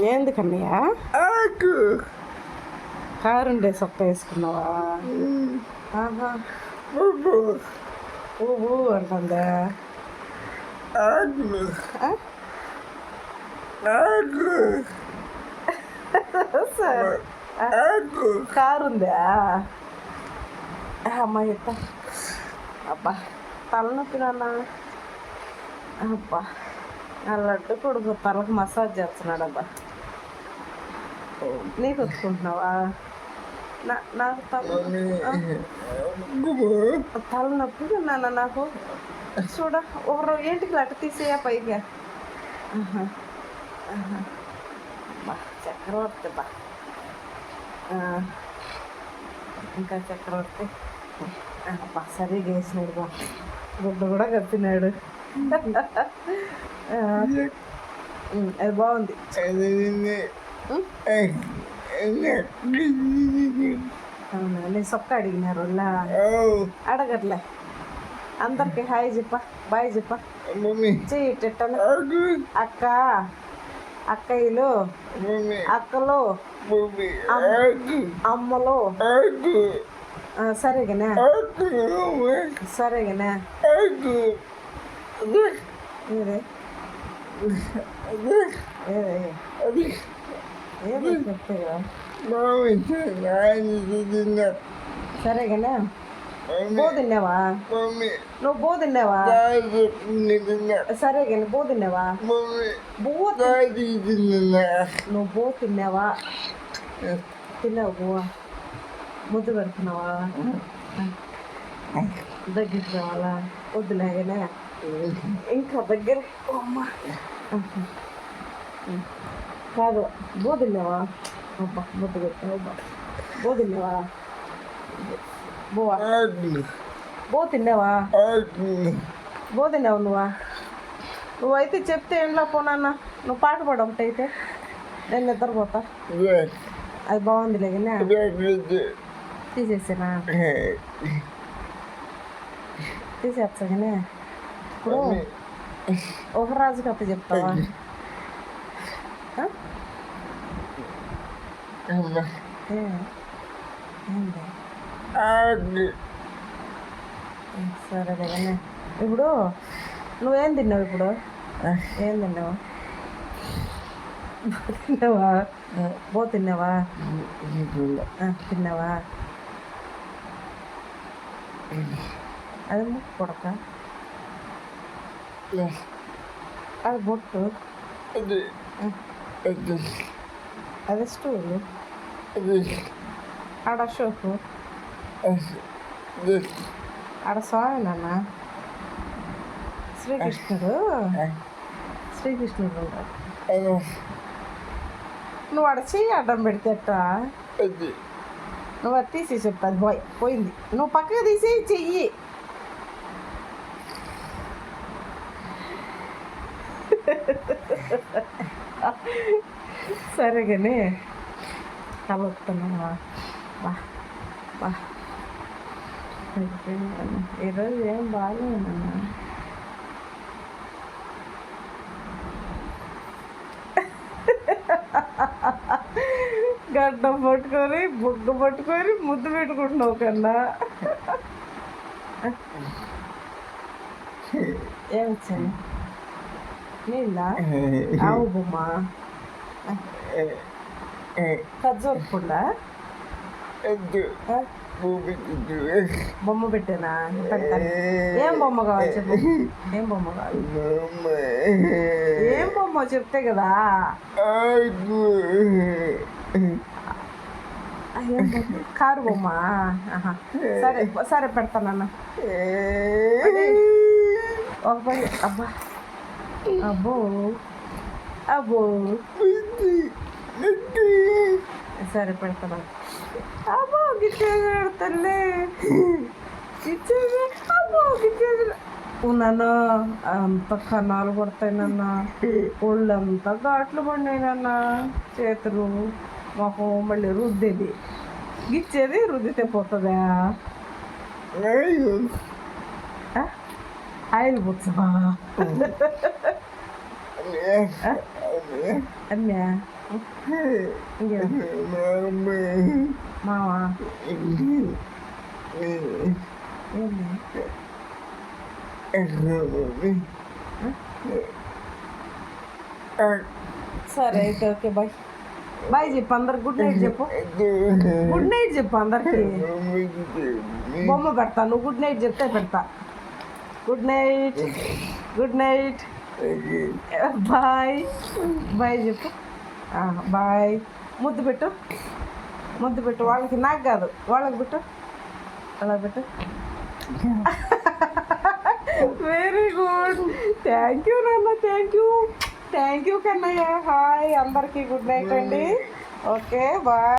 ఏంది కన్నయ్య ఆకు. కారుండే సొక్క వేసుకున్నావా? ఊ అంటుందా? కారుందా? అమ్మా ఎత్త. అబ్బా తలనొప్పి నాన్న. అబ్బా నా లడ్డు కొడుకు తలకు మసాజ్ చేస్తున్నాడు అబ్బా నీకు వచ్చుకుంటున్నావా నా నాకు తలనొప్పి నాన్న నాకు. చూడ ఒక రో- ఏంటికి అట్ట తీసేయా పైగా చక్రవర్తి బా. ఇంకా చక్రవర్తి. బా సరిగా వేసినాడు బా. గుడ్డు కూడా కప్పినాడు. అది బాగుంది. అవునా నేను సొక్క అడిగినారు లా. అడగట్లే అందరికి హాయ్ చెప్ప బాయ్ చెప్ప మమ్మీ చెయ్యి టెట్టలు ఆకు అక్క అక్కయ్యలు మమ్మీ అక్కలు మమ్మీ ఆకు అమ్మలు ఆకు ఆ, సరేగానే ఆకు సరేగానే ఆకు ఏదే ఏదే సరేగానే? బో తిన్నావా నువ్వు బో తిన్నావా తిన్నా. సరేగానే బో తిన్నావా బో నువ్వు బో తిన్నావా? తిన్నావు బువ్వ? ముద్దు పెడుతున్నావా? దగ్గరికి రావాలా? వద్దులేగానే ఇంకా దగ్గర అమ్మ. కాదు బో అబ్బా ముద్దు పెట్టావు అబ్బా. బో బోవా. బో తిన్నావా? బో తిన్నావు నువ్వా? నువ్వైతే చెప్తే ఏంలా పోనాన్న నువ్వు పాట పాడు ఒకటైతే నేను నిద్రపోతా. అది బాగుంది లేకనే తీసేసానా? తీసేస్తాగానే ఇప్పుడు ఒక రాజు కథ చెప్తావా ఆ? ఏ? ఏంది? ఆకు సరే లేకనే ఇప్పుడు నువ్వేం తిన్నావు ఇప్పుడు ఏం తిన్నావు బో తిన్నావా బో తిన్నావా ఆ, తిన్నావా అది ముక్కు కొడక అది బొట్టు అది ఆ, అది అది స్టూలు అది ఆడ షోకు అది ఆడ స్వామి నాన్న శ్రీకృష్ణుడు శ్రీకృష్ణుడు ఉంటాడు అది నువ్వు ఆడ చెయ్యి అడ్డం పెడితే ఎట్టా అది నువ్వు అది తీసి చెప్పు అది పోయి పోయింది నువ్వు పక్కకు తీసి చెయ్యి సరే కానీ కలుపుతున్నావా బా బా. ఈరోజు ఏం బాగాలేదన్నా గడ్డం పట్టుకొని బుగ్గ పట్టుకొని ముద్దు పెట్టుకుంటున్నావు కన్నా. ఏమొచ్చాను నీళ్ళ ఆవు బొమ్మ ఖర్జూరకుండా అది భూమి బొమ్మ పెట్టానా పెడతాను ఏం బొమ్మ కావాలి చెప్పు ఏం బొమ్మ కావాలి ఏం బొమ్మ చెప్తే కదా ఆకు ఆ, ఏం బొమ్మ కారు బొమ్మ ఆహా. సరే సరే పెడతానన్న ఒక పది అబ్బా అబ్బో. అబ్బో. సరే అబ్బో గిచ్చేది గిచ్చేది అబ్బో గిచ్చేది నాన్న అంత కన్నాలు పడతాయి నాన్న. ఒళ్ళంతా ఘాట్లు పడినాయి నాన్న. చేతులు మొహం మళ్ళీ రుద్దేది. గిచ్చేది రుద్దితే పోతుందా? ఆయిల్ పుచ్చమా అన్యా ఇంకేం మావా ఏంది సరే అయితే ఓకే బాయ్ బాయ్ చెప్పు అందరికి గుడ్ నైట్ చెప్పు గుడ్ నైట్ చెప్పు అందరికి బొమ్మ పెడతా నువ్వు గుడ్ నైట్ చెప్తే పెడతా good night good night bye bye చెప్పు. బాయ్ ముద్దు పెట్టు. ముద్దు పెట్టు. వాళ్ళకి నాకు కాదు. వాళ్ళకి పెట్టు. అలా పెట్టు. వెరీ గుడ్ థ్యాంక్ యూ నాన్న. థ్యాంక్ యూ థ్యాంక్ యూ కన్నయ్య. హాయ్ అందరికీ గుడ్ నైట్ అండి. Okay bye